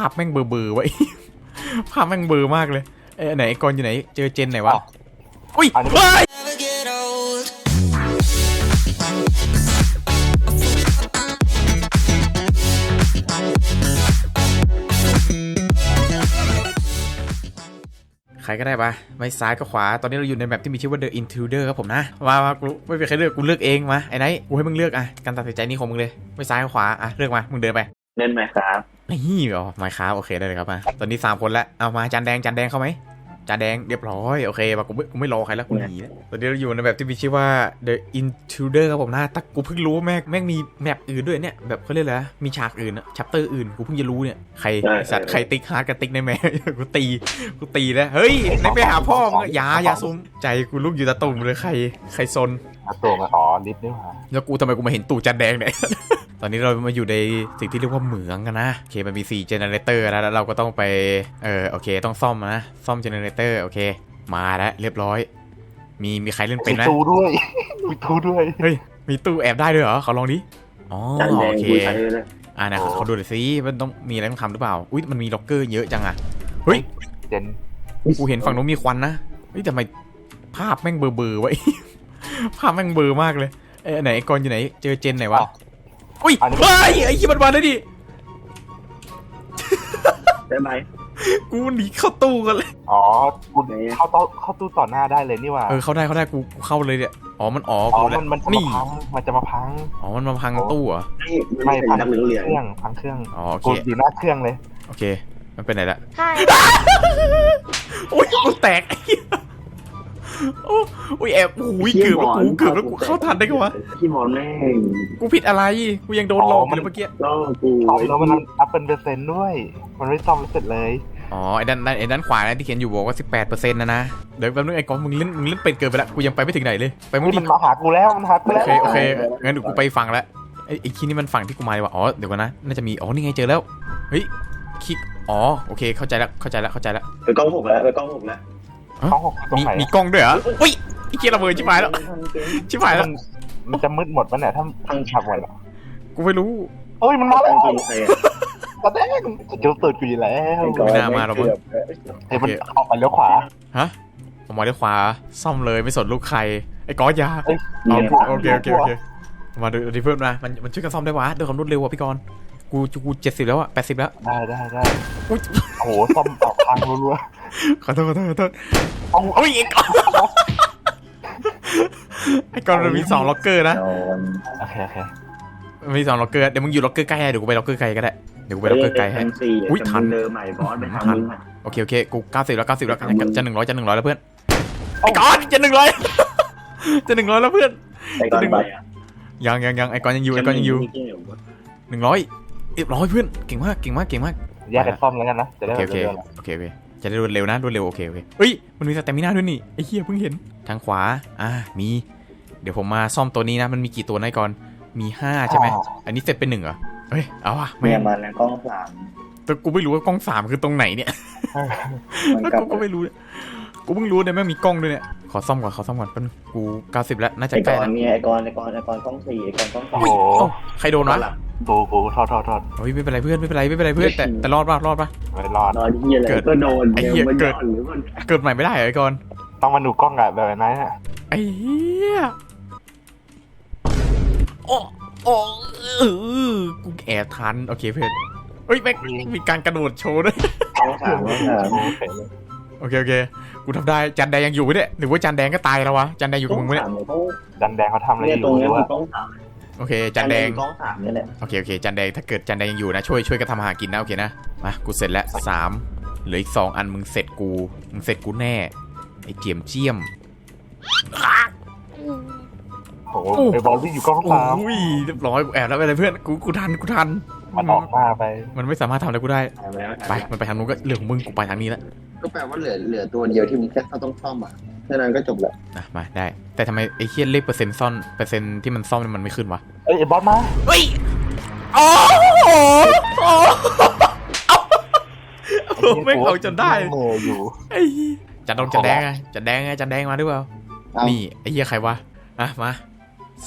าพแม่งเบอร์ๆไว้ ภาพแม่งเบลอร์มากเลย เอ้ยไหนไอ้กอนอยู่ไหน เจอเจนไหนวะอ้าวอุ้ยอันนี้ เฮ้ย never get old. ใครก็ได้ปะไม่ซ้ายก็ขวา ตอนนี้เราอยู่ในแบบที่มีชื่อว่า The Intruder ครับผมนะมามากูไม่เป็นใครเลือก กูเลือกเองมาไอ้ไหนกูให้มึงเลือกอะการตัดสินใจนี้ของมึงเลย ไม่ซ้ายก็ขวาอะเลือกมา มึงเดินไป เล่นไหมครับนี่เหรอไม่ค้าโอเคได้เลยครับมาตอนนี้สามคนแล้วเอามาจานแดงจานแดงเข้าไหมจานแดงเรียบร้อยโอเคมากูไม่กูไม่รอใครแล้วกูหนีแล้วตอนนี้เราอยู่ในแบบที่มีชื่อว่า The Intruder ครับผมนะแต่กูเพิ่งรู้ว่าแม่งแม่งมีแมปอื่นด้วยเนี่ยแบบเขาเรียกอะไรนะมีฉากอื่นอะชัปเตอร์อื่นกูเพิ่งจะรู้เนี่ยใครใช่ไอ้สัตว์ใช่ใครติ๊กฮาร์ดกับติ๊กในแมกูตีกูตีแล้วเฮ้ยไหนไปหาพ่อมึงอะอย่าอย่าซุ่มใจกูลุกอยู่ตะตุ่มเลยใคร ใครซนเอาตัวมาอ๋อลิฟต์นี่หว่าแล้วกูทำไมกูมาเห็นตู่จันแดงเนี่ย ตอนนี้เรามาอยู่ในสิ่งที่เรียกว่าเหมืองกันนะโอเคมันมี4 generator แล้วแล้วเราก็ต้องไปเออโอเค ต้องซ่อมนะซ่อม generator โอเค มาแล้วเรียบร้อย มีมีใครเล่นเป็นมีไหมตู้ด้วยมีตู้ด้วยเฮ้ยมีตู้แอบได้ด้วยเหรอขอลองดิอ๋อจานแดงโอเคกูใช้เลยอ่านะอ๋อเขาดูหน่อยสิมันต้องมีอะไรต้องทำหรือเปล่าอุ้ยมันมีล็อกเกอร์เยอะจังอะเฮ้ยเจนกูเห็นฝั่งนู้นมีควันนะเฮ้ยแต่ทำไมภาพแม่งเบลอๆไว้ภาพแม่งเบลอมากเลยเอ้ยไหนไอ้กอนอยู่ไหน เจอเจนไหนวะ อุ้ยเฮ้ยไอ้ยี่มันมาแล้วดิ ได้ไหมกูหนีเข้าตู้กันเลย อ๋อกูไหนเข้าตู้เข้าตู้ต่อหน้าได้เลยนี่หว่าเออเข้าได้เข้าได้กูกูเข้าเลยเนี่ย อ๋อ มันอ๋ออ๋อกูมันมันจะมานี่ พังมันจะมาพัง อ๋อ มันมาพังตู้เหรอ ไม่ไม่เป็นพังนักเหลืองเหลืองเครื่องพังเครื่องอ๋อโอเคกูอยู่หน้าเครื่องเลย โอเค มันเป็นไหนละ ใช่ โอ้ยกูแตกไอ้เหี้ย โอ้อุ้ยแอบโอ้ยเกือบแล้วกูเกือบแล้วกูเข้าทันได้ไงวะพี่บอลแม่งกูผิดอะไรกูยังโดนหลอกอยู่เลยเมื่อกี้ก็กูซ่อมแล้วมันอัพเป็นเปอร์เซ็นต์ด้วย มันไม่ซ่อมแล้วเสร็จเลยอ๋อไอ้ด้านด้านไอ้ด้านขวานะที่เขียนอยู่บอกว่า 18%นะนะ เดี๋ยวแป๊บนึงไอ้กอนมึงเล่นมึงเล่นเป็นเกินไปละกูยังไปไม่ถึงไหนเลยไปมึงนี่ดิมันมาหากูแล้วมันหากูโอแล้วเคโอเคงั้นเดี๋ยวกูไปฟังแล้วไอ้ไอ้คีย์นี่มันฝั่งที่กูมาดีกว่าอ๋อเดี๋ยวก่อนนะน่าจะมีอ๋อนี่ไงเจอแล้วเฮ้ยคลิกอ๋อโอเคเข้าใจแล้วเข้าใจแล้วเข้าใจแล้วไปกล้องหกแล้วไปกล้องหกแล้ว เขาหกตรงมีไหนมีกล้องด้วยเหรออุ้ยไอ้เกียร์ระเบิดชิบหายแล้วชิบหายแล้ว มันมันจะมืดหมดปะเนี่ยถ้าพังฉับหมดอะกูไม่รู้ เฮ้ยมันมาแล้วจริงใครกระแดงจะเปิดกูอยู่แล้วไม่น่ามาหรอกมั้งเฮ้ยมันออกไปเลี้ยวขวาฮะผมมาด้วยขวาซ่อมเลยไม่สนลูกใครไอ้ก๊อตยา เอ้ยเอากลัวโอเคโอเคโอเค มาดูดูเพิ่มนะมันมันช่วยกันซ่อมได้วะด้วยความรวดเร็วอะพี่กรณ์กูกูเจ็ดสิบแล้วอะแปดสิบแล้วได้ได้ได้อุ๊ยโอ้โหซ่อมออกทางรัวขอโทษขอโทษขอโทษๆเอาโอ้ยไอ้กอนไอ้กอนมันมีสองล็อกเกอร์นะนอนโอเคโอเคมันมีสองล็อกเกอร์เดี๋ยวมึงอยู่ล็อกเกอร์ใกล้ให้เดี๋ยวกูไปล็อกเกอร์ไกลก็ได้เดี๋ยวกูไปล็อกเกอร์ไกลให้ สี่อุ๊ยทัน เดิมใหม่บอสไปทางมึงอะโอเคโอเคกูเก้าสิบแล้วเก้าสิบแล้วจะหนึ่งร้อยจะหนึ่งร้อยแล้วเพื่อนไอ้กอนจะหนึ่งร้อยจะหนึ่งร้อยแล้วเพื่อน ไปก่อนไปอะ ยังยังยังไอ้กอนยังอยู่ไอ้กอนยังอยู่หนึ่งร้อยเรียบร้อยเพื่อนเก่งมากเก่งมากเก่งมากแยกกันซ่อมแล้วกันนะจะได้โอเคแบบโอเคเร็วโอเคโอเคจะได้รวดเร็วนะรวดเร็วโอเคโอเคเฮ้ยมันมีสเตมิน่าด้วยนี่ไอ้เหี้ยเพิ่งเห็นทางขวาอ่ามี เดี๋ยวผมมาซ่อมตัวนี้นะมันมีกี่ตัวนะไอ้กอนมีห้าๆใช่ไหมอันนี้เสร็จเป็นหนึ่งเหรอเฮ้ยเอาอะไม่เนี่ยมาแล้วกล้องสามแต่กูไม่รู้ว่ากล้องสามคือตรงไหนเนี่ยมันแล้วกับกูก็ไม่รู้เนี่ยกูเพิ่งรู้เนี่ยแม่งมีกล้องด้วยเนี่ยข อซ่อมก่อนขอซ่อมก่อนแป๊บนึงกูเก้าสิบแล้วน่าจะไอ้ใกกล้อนแล้วเนี่ยไอ้กอนไอ้กอนไอ้กอนกล้องสี่ไอ้กอนกล้องสามโอ้โหเอ้าใครโดนวะกูกูทอดทอดทอดเฮ้ยไม่เป็นไรเพื่อนไม่เป็นไรไม่เป็นไรเพื่อนแต่แต่รอดป่ะรอดป่ะไม่รอดนอนเหี้ยอะไรก็โดนไอ้เหี้ยมันเกิดย้อนหรือมันเกิดใหม่ไม่ได้เหรอไอ้กอนต้องมาดูกล้องอะแบบนั้นอะไอ้เหี้ยโอ้โอ้เออกูแอบทันโอเคเพื่อนเฮ้ยแม่งมีการกระโดดโชว์ด้วยกล้องสามกล้องสามโอเคเลย โอเคโอเค กูทำได้จันแดงยังอยู่ไหมเนี่ยหรือว่าจันแดงก็ตายแล้ววะจันแดงอยู่กับมึงไหมเนี่ยดันแดงเขาทำอะไรอเนี่ยตรยู่งหเนี้รืยอว่าคือกล้องสามโอเคจันแดงกล้องสามเนี่ยแหละโอเคโอเคจันแดงถ้าเกิดจันแดงยังอยู่นะช่วยช่วยกันทำอาหารกินนะโอเคนะมากูเสร็จแล้วสามเหลืออีกสองอันมึงเสร็จกูมึงเสร็จกูแน่ไอ้เจียมเจียมโอ้โหไอ้บอลที่อยู่กล้องโอสาม้ยเรียบร้อยกูแอบแล้วไปเลยเพื่อนกูกูทันกูทันมันออกหน้าไปมันไม่สามารถทำอะไรกูได้ถ่ายไปแล้วไปมันไปทางนู้นก็เรื่องของมึงกูไปทางนี้แล้ว ก็แปลว่าเหลือเหลือตัวเดียวที่มึงแค่ต้องซ่อมอะแค่นั้นก็จบแล้วนะมาได้ แต่ทำไมไอ้เคียเลขเปอร์เซ็นต์ซ่อนเปอร์เซ็นต์ที่มันซ่อมเนี่ยมันไม่ขึ้นวะเอ้ยไอ้บอลมาเฮ้ยโอ้โหโอ้โหไม่งเอาจนได้เหนื่อยอยู่ไอ้เหี้ยจันดงจันแดงไงจันแดงไงจันแดงมาด้วยเปล่าเอานี่ไอ้เหี้ยใครวะอะมา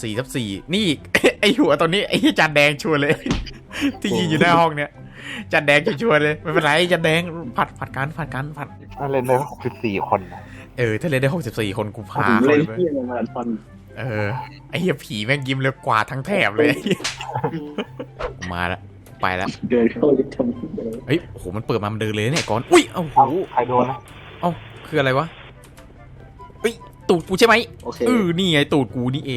สี่ทับสี่นี่ไอ้หัวตัวนี้ไอ้เหี้ยจันแดงชัวร์เลย ที่ยืนอยู่หน้าห้องเนี่ย จันแดงชัวร์ๆเลยไม่เป็นไรจันแดงผัดผัดกันผัดกันผัดถ้าเล่นได้หกสิบสี่คนนะเออถ้าเล่นได้หกสิบสี่คนกูพาผมเขาเล่นเลยที่ในมาราธอนเออไอ้เหี้ยผีแม่งยิ้มเลยกวาดทั้งแถบเลย มาละไปละเดินเข้าลิฟต์ทำที่เดินเฮ้ยโอ้โหมันเปิดมามันเดินเลยเนี่ยก่อนอุ้ยเอ้าโหเอ้าใครโดนนะเอ้าคืออะไรวะเฮ้ยตูดกูใช่ไหมโอเคเออนี่ไงตูดกูนี่เอ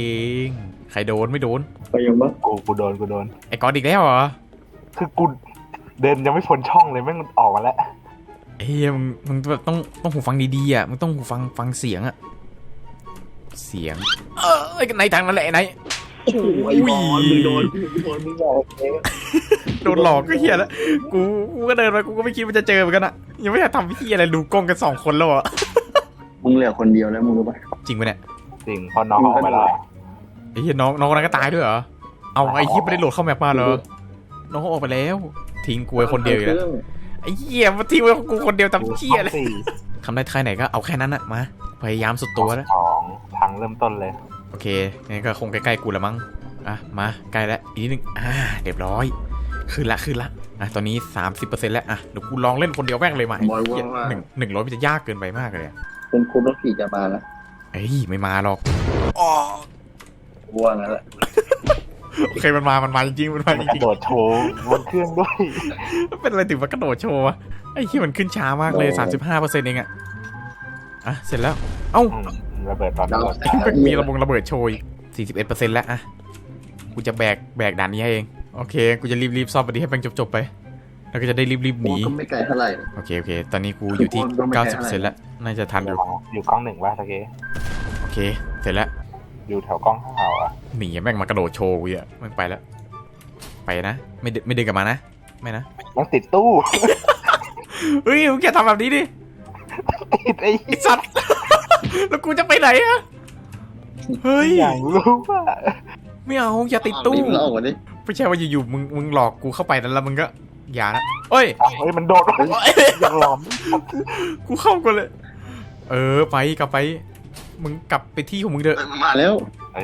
ง ใครโดนไม่โดน ไปยังวะกูกูโดนกูโดน ไอ้ก้อนอีกแล้วเหรอ คือกู เดินยังไม่พ้นช่องเลยแม่งออกมาแล้วเฮ้ยมึงมึงแบบต้องต้องหูฟังดีๆอะมึงต้องหูฟังฟังเสียงอะเสียง เออไอ้ในทางนั่นแหละไอ้ไหนโอ้โหไอ้บอลมึงโดนมึงโดนมึงบอกเองโดนหลอกก็เฮียแล้วกูกูก็เดินไปกูก็ไม่คิดว่าจะเจอเหมือนกันอะยังไม่อยากทำพิธีอะไรดูกล้องกันสองคนแล้วอะมึงเหลือคนเดียวแล้วมึงรู้ปะจริงปะเนี่ยจริงพอน้องออกมาแล้วไอ้เฮียน้องน้องคนนั้นก็ตายด้วยเหรอเอาไอ้เฮียไม่ได้โหลดเข้าแมปมาเหรอน้องเขาออกไปแล้ว ทิ้งกูไว้คนเดียวอีกแล้วไอ้เฮียมาทิ้งไว้กูคนเดียวทำเฮียเลยสี่ทำได้แค่ไหนก็เอาแค่นั้นอะมา พยายามสุดตัวแล้วสองทางเริ่มต้นเลย โอเคงั้นก็คงใกล้ๆกูแล้วมั้งอะมาใกล้แล้วอีกนิดนึงอ่าเรียบร้อยขึ้นละขึ้นละอะตอนนี้ 30%แล้วอะเดี๋ยวกูลองเล่นคนเดียวแม่งเลยมาบอยว่าเหี้ยว่าหนึ่งหนึ่งร้อยมันจะยากเกินไปมากเลยอะเป็นครูต้องขี่จะมาแล้วเอ้ยไม่มาหรอกอ๋อว่างั้นแหละ โอเคมันมา มันมาจริงๆมันมาจมันกริระงโดดโชว์บนเครื่องด้วยๆเป็นอะไรถึงมากระโดดโชว์วะไอ้ที่มันขึ้นช้ามากเลย 35%เองอะอะ เสร็จแล้ว เอ้า อืมระเบิดตอนดาระวเบิดมีระบงระเบิดโชย41%แล้วอะกูจะแบกแบกด่านนี้ให้เอง โอเค กูจะรีบๆซ่อมไปดีให้แม่งจบๆไป แล้วก็จะได้รีบๆหนี ก็ไม่ไกลเท่าไหร่ โอเค โอเค ตอนนี้กูอยู่ที่ทุกคนก็ไม่ได้อะไร90%แล้ว น่าจะทันอยู่ อยู่กล้องหนึ่งป่ะตะเกีโอเค เสร็จแล้ว อยู่แถวกล้องห้าวอะ หนีแม่งมากระโดดโชว์กูอะแม่งไปแล้ว ไปนะ ไม่เดินไม่เดินกลับมานะ ไม่นะยังติดตู้เฮ้ยมึงอย่าทำแบบนี้ดิติดไอ้ไอ้สัตว์ แล้วกูจะไปไหนอะเฮ้ยอย่างรู้ว่าไม่เอาอย่าติดตู้รีบแล้วออกมาดิไม่ใช่ว่าอยู่ๆมึงมึงหลอกกูเข้าไปนั้นแล้วมึงก็อย่านะเอ้ยเฮ้ยมันโดดอย่างหลอนกูเข้ากันเลย เออไปกลับไป มึงกลับไปที่ของมึงเถอะมาแล้ว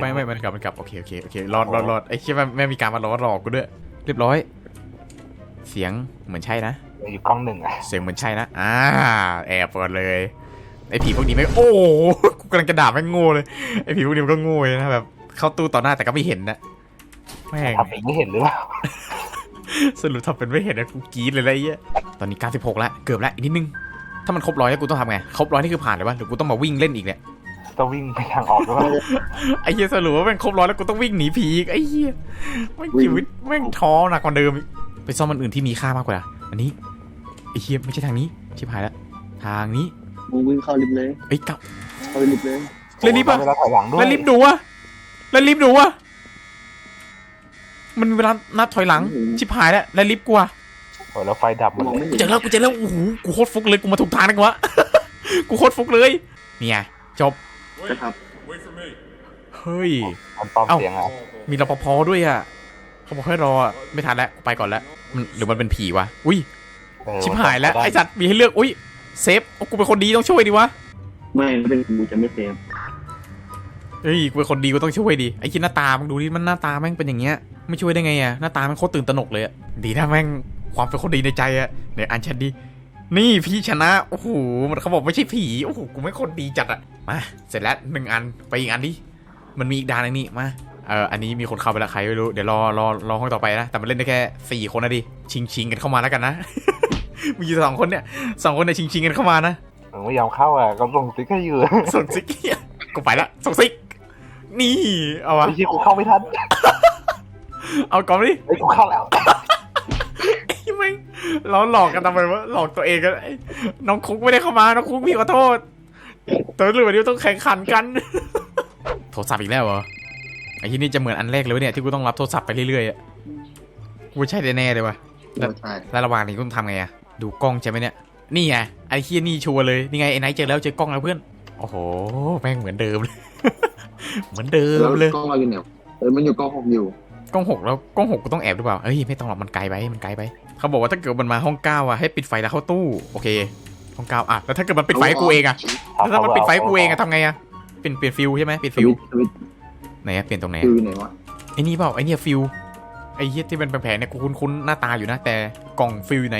ไม่ไม่มันกลับมันกลับโอเคโอเคโอเครอดรอดรอดไอ้เชี่ยแม่แม่มีการมาล้อหลอกกูด้วย เรียบร้อย เสียงเหมือนใช่นะอยู่กล้องหนึ่งอะเสียงเหมือนใช่นะอ่าแอบเปิดเลยไอ้ผีพวกนี้ไม่งโอ้โหกูกำลังจะด่าแม่งโง่เลยไอ้ผีพวกนี้มันก็โง่เลยนะแบบเข้าตู้ต่อหน้าแต่ก็ไม่เห็นนะแม่งทำเองไม่เห็นหรือเปล่าสรุปทำเป็นไม่เห็นนะกูกรี๊ดเลยนะไอ้เหี้ยตอนนี้96แล้วเกือบแล้วอีกนิดนึงถ้ามันครบร้อยแล้วกูต้องทำไงครบร้อยนี่คือผ่านเลยวะหรือกูต้องมาวิ่งเล่นอีกเนี่ย ต้องวิ่งไปทางออกด้วยไอ้เหี้ยสรุปว่าแม่งครบร้อยแล้วกูต้องวิ่งหนีผีอีกไอ้เหี้ยแม่งชีวิตแม่งท้อหนักกว่าเดิมอีกไปซ่อมมันอื่นที่มีค่ามากกว่า อันนี้ไอ้เหี้ยไม่ใช่ทางนี้ชิบหายแล้วทางนี้มึงวิ่งเข้าลิฟต์เลยเอ้ยกลับเข้าลิฟต์เลยแล้วลิฟต์อะเวลาถอยหลังด้วยแล้วลิฟต์ดูวะแล้วลิฟต์ดูวะมันเวลานับถอยหลังชิบหายแล้วแล้วลิฟต์กูอะโอ้ยแล้วไฟดับหมดมองเลยไม่กูเห็นเจอแล้วกูเจอแล้วโอ้โหกูโคตรฟุกเลยกูมาถูกทางนะกูวะกูโคตรฟุกเลยเนี่ยจบ นะครับ เฮ้ย มันปลอมเอ้าเสียงอะมีรปภด้วยอะเขาบอกให้รออะไม่ทันแล้วไปก่อนแล้วมันหรือมันเป็นผีวะอุ้ยเออชิบหายแล้วด้ไอสัตว์มีให้เลือกอุ้ยเซฟเอากูเป็นคนดีต้องช่วยดิวะไม่เป็นกูจะไม่เซฟเฮ้ยกูเป็นคนดีกูต้องช่วยดิไอ้คิดหน้าตามึงดูดิมันหน้าตาแม่งเป็นอย่างเงี้ยไม่ช่วยได้ไงอะหน้าตามันโคตรตื่นตระหนกเลยอะดีนะแม่งความเป็นคนดีในใจอะเดี๋ยวอันชันดี นี่พี่ชนะ โอ้โห มันเขาบอกไม่ใช่ผี โอ้โห กูไม่คนดีจัดอะมา เสร็จแล้วหนึ่งอัน ไปอีกอันดิ มันมีอีกดานหนึงนี่ มา เออ อันนี้มีคนเข้าไปแล้วใครไม่รู้ เดี๋ยวรอ รอ รอห้องต่อไปนะ แต่มันเล่นได้แค่สี่คนนะดิ ชิงชิงกันเข้ามาแล้วกันนะ มีอยู่สองคนเนี่ยสองคนเนี่ยชิงชิงกันเข้ามานะมึงไม่ยอมเข้าอะก็ส่งสติ๊กให้อยู่ ส่งซิกเหี้ยกูไปละส่งซิก นี่ เอาวะไอ้เชี่ยกูเข้าไม่ทัน เอาก่อนดิไอ้ยกูเข้าแล้วไอ้แม่ง เราหลอกกันทำไมวะหลอกตัวเองกันไอ้น้องคุกไม่ได้เข้ามา น้องคุกพี่ขอโทษแต่หรือวันนี้ต้องแข่งขันกัน โทรศัพท์อีกแล้วเหรอ ไอ้ที่นี่จะเหมือนอันแรกเลยเวะเนี่ยที่กูต้องรับโทรศัพท์ไปเรื่อยๆอะกูใช่แน่ๆเลยวะโอ้ใช่แล้วระหว่างนี้กูต้องทำไงอะดูกล้องใช่ไหมเนี่ย นี่ไงไอ้เคียนี่ชัวร์เลย นี่ไงไอ้ไนท์เจอแล้วเจอกล้องแล้วเพื่อน โอ้โห แม่งเหมือนเดิมเลย เหมือนเดิแล้วมเลย กล้องเราอยู่ไหนเออมันอยู่กล้องผมอยู่ กล้องหกแล้วกล้องหกกูต้องแอบหรือเปล่าเอ้ยไม่ต้องหรอกมันไกลไปมันไกลไปเขาบอกว่าถ้าเกิดมันมาห้องเก้าอะให้ปิดไฟแล้วเข้าตู้โอเคห้องเก้าอะแล้วถ้าเกิดมันปิดไฟให้กูเองอะแล้วถ้ามันปิดไฟให้กูเองอะทำไงอะเปลี่ยนเปลี่ยนฟิลใช่ไหมเปลี่ยนสฟิลวิตช์สวิตช์ไหนอะเปลี่ยนตรงไหนฟิอะวอยู่ไหนวะไอ้นี่เปล่าไอ้เนี่ยฟิลไอ้เหี้ยที่เป็นแผลๆเนี่ยกูคุ้นๆหน้าตาอยู่นะ แต่กล่องฟิลอยู่ไหน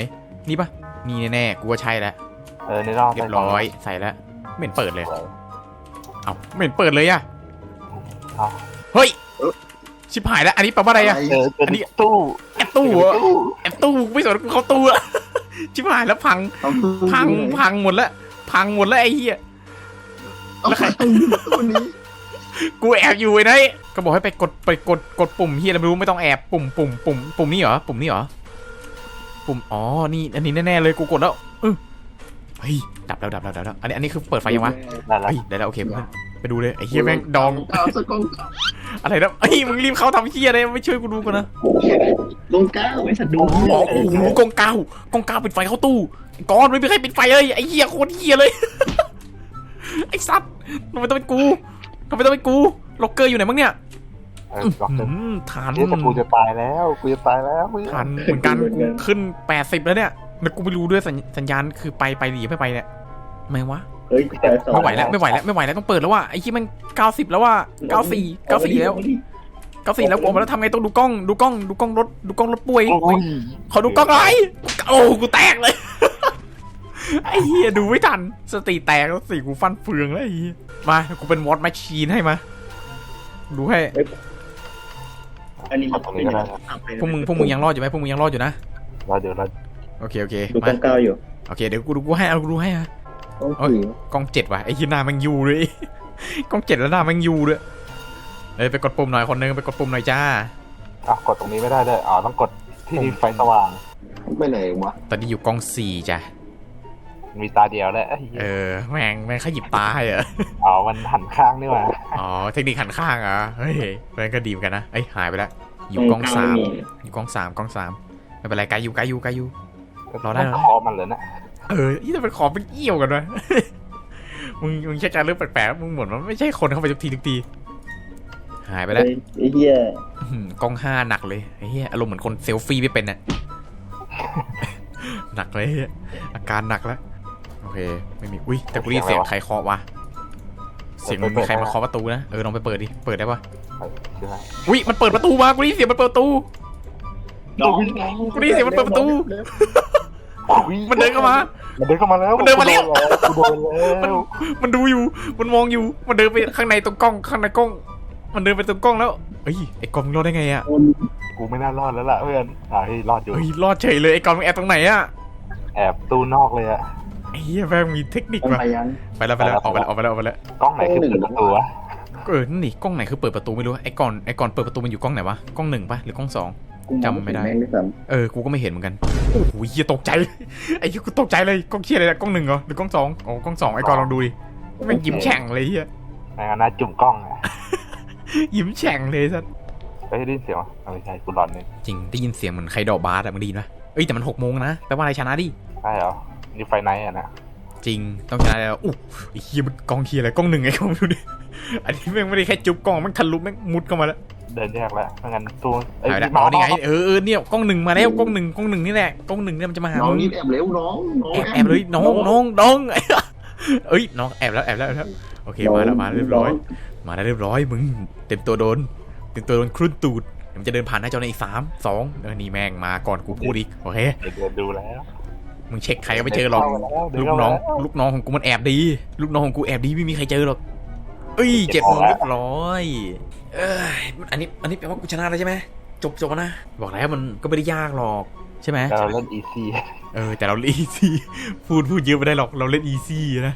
นี่ปะนี่แน่ๆกูว่าใช่แล้วเออในรอบเรียบร้อยใส่แล้วไม่เห็นเปิดเลยเอาไม่เห็นเปิดเลยอะเฮ้ย ชิบหายแล้ว อันนี้แปลว่าอะไรอะ เออเป็นอันนี้ ตู้แอบตู้เหรอแอบตู้ไม่สนกูเข้าตู้อะ ชิบหายแล้วพังเอาตู้พังพังหมดแล้ว พังหมดแล้วไอ้เหี้ยเอาแล้วใครตู้นี้กูแอบอยู่ไอ้ไหนก็บอกให้ไปกดไปกดกดปุ่มเฮียอะไรไม่รู้ไม่ต้องแอบปุ่มปุ่มปุ่มปุ่มนี่เหรอปุ่มนี่เหรอปุ่มอ๋อนี่อันนี้แน่ๆเลยกูกดแล้วเออเฮ้ยดับแล้วดับแล้วดับแล้วอันนี้อันนี้คือเปิดไฟยังวะได้แล้วเฮ้ยได้แล้วโอเคเพื่อน ไปดูเลยไอ้เฮียแม่งดองเอาสักกล้องอะไรนะเฮ้ยมึงรีบเข้าทำเฮียอะไรไม่ช่วยกูดูก่อนนะกล้องก้าวไว้สัตว์ดูอ๋อโอ้โหกองกาวกองกาวปิดไฟเข้าตู้ก้อนไม่มีใครปิดไฟเลยไอ้เฮียโคตรเฮียเลยไอ้สัตว์ทำไมต้องเป็นกูทำไมต้องเป็นกูล็อกเกอร์อยู่ไหนมั้งเนี่ยเออล็อกอืเกอร์มทานเฮ้ยแต่กูจะตายแล้วกูจะตายแล้วเฮ้ยทันเหมือนกันกูขึ้นแปดสิบแล้วเนี่ยแล้วกูไม่รู้ด้วยสัญสัญญาณคือไปไปหรือไม่ไปเนี่ยไม่วะ เฮ้ยแต่สองไม่ไหวแล้วไม่ไหวแล้วไม่ไหวแล้วต้องเปิดแล้วว่ะไอ้ที่มันเก้าสิบแล้วว่ะเก้าสี่เก้าสี่แล้วเก้าสี่แล้วผมแล้วทำไงต้องดูกล้องดูกล้องดูกล้องรถดูกล้องรถป่วยโอ้ยขอดูกล้องหน่อยโอ้กูแตกเลยไอ้เหี้ยดูไม่ทันสติแตกแล้วสิกูฟันเฟืองแล้วไอ้เหี้ยมากูเป็นวอตแมชชีนให้มาดูให้อันนี้มันตรงนี้ก็ได้นะพวกมึงพวกมึงยังรอดอยู่ไหมพวกมึงยังรอดอยู่นะเราเดี๋ยวเราโอเคโอเคดูกล้มาองก้าวอยู่โอเคเดี๋ยวกูดูกูให้เอากูดูให้อะ กล้องเอ้ยผีกล้องเจ็ดว่ะไอ้ที่หน้าแมันยูเลยกล้องเจ็ดแล้วหน้าแมันยูด้วยเอ้ยไปกดปุ่มหน่อยคนนึงไปกดปุ่มหน่อยจ้าอะกดตรงนี้ไม่ได้ด้วยอ๋อต้องกดที่มีไฟสว่างไปไหนวะตอนนี้อยู่กล้องสี่จ้ะมีตาเดียวแล้วไอ้เหี้ยเออแม่งแม่งขยิบตาให้เหรออ๋อมันหันข้างนี่หว่าอ๋อเทคนิคหันข้างเหรอะเฮ้ยแม่งก็ดีเหมือนกันนะเอ้ยหายไปแล้วอยู่กล้องสามอยู่กล้องสามกล้องสามไม่เป็นไรไกลอยู่ไกลอยู่ไกลอยู่รอได้เหรอคอมันเลยนะ เออที่จะเป็นขอเป็นเอี้ยวกันวะมึงมึงใช้การเรื่องแปลกๆมึงเหมือนมันไม่ใช่คนเข้าไปทุกทีทุกที หายไปแล้วเฮ้ยไอ้เหี้ยอื้อหือกล้องห้าหนักเลยไอ้เหี้ยอารมณ์เหมือนคนเซลฟี่ไม่เป็นน่ะหนักเลยเหี้ยอาการหนักแล้วโอเค ไม่มีอุ้ยแต่กูได้ยินเสียงใครเคาะวะเสียงมันมีใครมาเคาะประตูนะเออลองไปเปิดดิเปิดได้ปะใช่ไหมอุ้ยมันเปิดประตูมากูได้ยินเสียงมันเปิดประตูน้องกูได้ยินเสียงมันเปิดประตูอุ๊ย มันเดินเข้ามา มันเดินเข้ามาแล้วมันเดินมาแล้ว กูโดนแล้วมันดูอยู่ มันมองอยู่ มันเดินไปข้างในตรงกล้อง ข้างในกล้อง มันเดินไปตรงกล้องแล้วเอ้ยไอ้กล้องมึงรอดได้ไงอะกูไม่น่ารอดแล้วล่ะเพื่อนอ่าเฮ้ยรอดอยู่เฮ้ยรอดเฉยเลยไอ้กล้องมึงแอบตรงไหนอะแอบตู้นอกเลยอะ ไอ้เหี้ยแม่งมีเทคนิคต้องว่ะไปยัง ไปแล้วไปแล้วออกไปแล้วออกไปแล้วออกไปแล้วกล้องไหนคือเปิดประตูวะเออนั่นนี่กล้องไหนคือเปิดประตูไม่รู้ไอ้ก่อนไอ้ก่อนเปิดประตูมันอยู่กล้องไหนวะกล้องหนึ่งปะหรือกล้องสอง กูองจำไม่ได้แม่งด้วยซ้เออกูก็ไม่เห็นเหมือนกันโอ้โหเหี้ยตกใจไอ้เหี้ยกูตกใจเลยกล้องเชี่ยอะไรนะกล้องหนึ่งเหรอหรือกล้องสองอ๋อกล้องสองไอ้ก่อนลองดูดิแม่งยิ้มแฉ่งเลยเหี้ยในคณะจุ่มกล้องอะยิ้มแฉ่งเลยสัสเฮ้ยได้ยินเสียงวะเอาไม่ใช่กูหลอนเนี่ยจริงได้ยินเสียงเหมือนใครเดอกบาสอะมึงได้ยินปะเอ้ยแต่มันหกโมงนะแปลว่าอะไรชนะดิใช่เหรอนี่ไฟไนท์อะนะจริงต้องชนะแล้วอู้ไอ้เฮียมันกองเฮียอะไรกล้องหนึ่งไอ้กล้องดูดิอันนี้แม่งไม่ได้แค่จุ๊บกล้องแม่งทะลุแม่งมุดเข้ามาแล้ว เดินแยกแล้วไม่งั้นตู้เอ้ยหายไปแล้วมาอ๋อนี่ไงมาเออเออเนี่ยกล้องหนึ่งมาแล้วกล้องหนึ่งกล้องหนึ่งนี่แหละกล้องหนึ่งเนี่ยมันจะมาหาำน้องมึงรีบแอบเร็วน้องน้องแอบแอบเลยน้องน้องน้องเอ้ยน้องแอบแล้วแอบแล้วแอบแล้วโอเคมาแล้วมาแล้วเรียบร้อย มาแล้วเรียบร้อยมึงเต็มตัวโดนเต็มตัวโดนครุ่นตูดเดี๋ยวมันจะเดินผ่านหน้าจอในอีกสามสองเออนี่แม่งมาก่อนกูพูดอีกโอเคเดินดูแล้วมึงเช็คใครก็ไม่เจอหรอกเดิลูกเข้าน้องมาแล้วลูกน้องของกูมันแอบดี ลูกน้องของกูแอบดีไม่มีใครเจอหรอก เอ้ยเจ็ดโมงเรียบร้อยเอ้ยอันนี้อันนี้แปลว่ากูชนะแล้วใช่ไหมจบจบแล้วนะบอกแล้วมันก็ไม่ได้ยากหรอกใช่ไหมแต่เราเล่นอีซี่เออแต่เราเล่นอีซี่พูดพูดเยอะไม่ได้หรอกเราเล่นอีซี่นะ